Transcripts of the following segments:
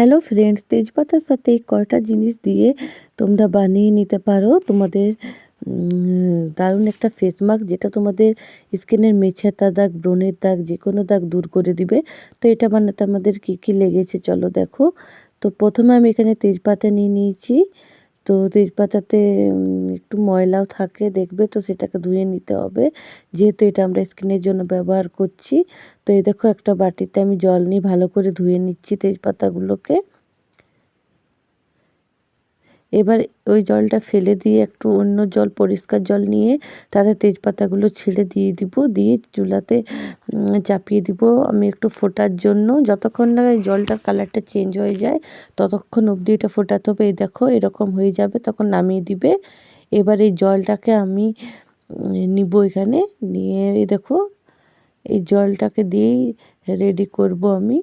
Hello friends তেজপাতার সাথে কয়টা জিনিস দিয়ে তোমরা বানিয়ে নিতে পারো? তোমাদের দারুণ একটা ফেস মাস্ক যেটা তোমাদের স্কিনের মেছাতা দাগ, ব্রণের দাগ যে কোনো দাগ দূর করে দিবে। তো এটা বানাতে আমাদের কী কী লেগেছে চলো দেখো। তো প্রথমে আমি এখানে তেজপাতা নিয়ে নিয়েছি। তো তেজপাতাতে একটু ময়লাও থাকে, দেখবে তো সেটাকে ধুয়ে নিতে হবে। যেহেতু এটা আমরা স্কিনের জন্য ব্যবহার করছি, তো এই দেখো একটা বাটিতে আমি জল নিয়ে ভালো করে ধুয়ে নিচ্ছি তেজপাতাগুলোকে। এবার ওই জলটা ফেলে দিয়ে একটু অন্য জল, পরিষ্কার জল নিয়ে তাতে তেজপাতাগুলো ছেড়ে দিয়ে দিব, দিয়ে চুলাতে চাপিয়ে দিব। আমি একটু ফোটার জন্য, যতক্ষণ না এই জলটার কালারটা চেঞ্জ হয়ে যায়, ততক্ষণ অবধি এটা ফোটাতে হবে। এই দেখো এরকম হয়ে যাবে, তখন নামিয়ে দিবে। এবার এই জলটাকে আমি নিব এখানে। নিয়ে দেখো, এই জলটাকে দিয়েই রেডি করব আমি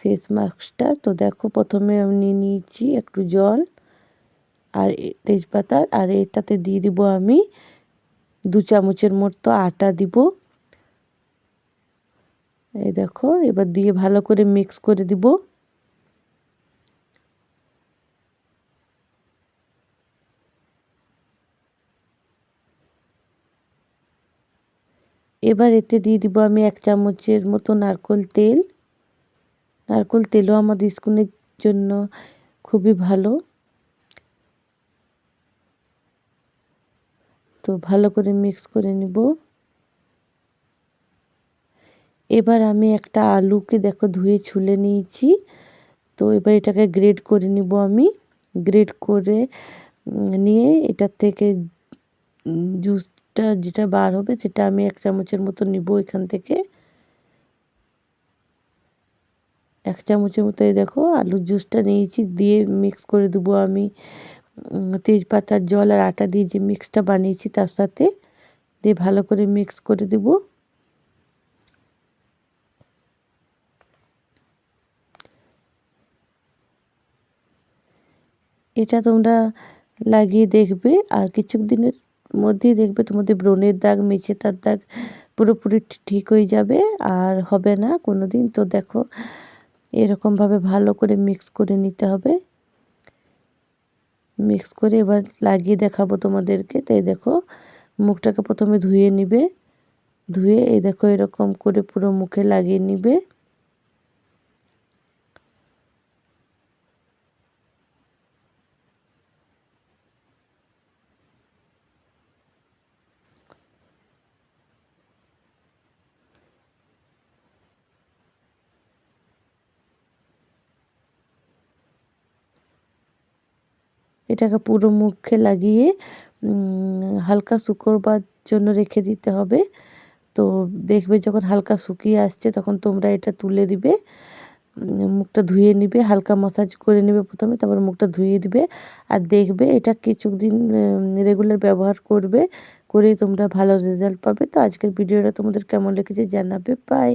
ফেস মাস্কটা তো দেখো, প্রথমে আমি নিয়েছি একটু জল আর তেজপাতা আর এটাতে দিয়ে দিব আমি দু চামচের মতো আটা দিব। এই দেখো, এবার দিয়ে ভালো করে মিক্স করে দিব। এবার এতে দিয়ে দিব আমি এক চামচের মতো নারকোল তেল। নারকোল তেলও আমাদের স্কুনের জন্য খুবই ভালো। তো ভালো করে মিক্স করে নিব। এবার আমি একটা আলুকে দেখো ধুয়ে ছুলে নিয়েছি। তো এবার এটাকে গ্রেড করে নিব আমি। গ্রেড করে নিয়ে এটার থেকে জুসটা যেটা বার হবে সেটা আমি এক চামচের মতো নিব এখান থেকে। এক চামচের মতো এই দেখো, আলুর জুসটা নিয়েছি, দিয়ে মিক্স করে দেবো আমি তেজপাতার জল আর আটা দিয়ে যে মিক্সটা বানিয়েছি তার সাথে, দিয়ে ভালো করে মিক্স করে দেব। এটা তোমরা লাগিয়ে দেখবে, আর কিছু দিনের মধ্যেই দেখবে তোমাদের ব্রণের দাগ মেছে তার দাগ পুরোপুরি ঠিক হয়ে যাবে আর হবে না কোনো দিন তো দেখো, এরকমভাবে ভালো করে মিক্স করে নিতে হবে। মিক্স করে এবার লাগিয়ে দেখাবো তোমাদেরকে। তাই দেখো, মুখটাকে প্রথমে ধুয়ে নিবে। ধুয়ে এই দেখো এরকম করে পুরো মুখে লাগিয়ে নিবে। এটাকে পুরো মুখে লাগিয়ে হালকা শুকোবার জন্য রেখে দিতে হবে। তো দেখবে যখন হালকা শুকিয়ে আসছে তখন তোমরা এটা তুলে দিবে মুখটা ধুয়ে নিবে, হালকা মাসাজ করে নেবে প্রথমে, তারপর মুখটা ধুয়ে দিবে। আর দেখবে এটা কিছুদিন রেগুলার ব্যবহার করবে, করেই তোমরা ভালো রেজাল্ট পাবে। তো আজকের ভিডিওটা তোমাদের কেমন লেগেছে জানাবে। বাই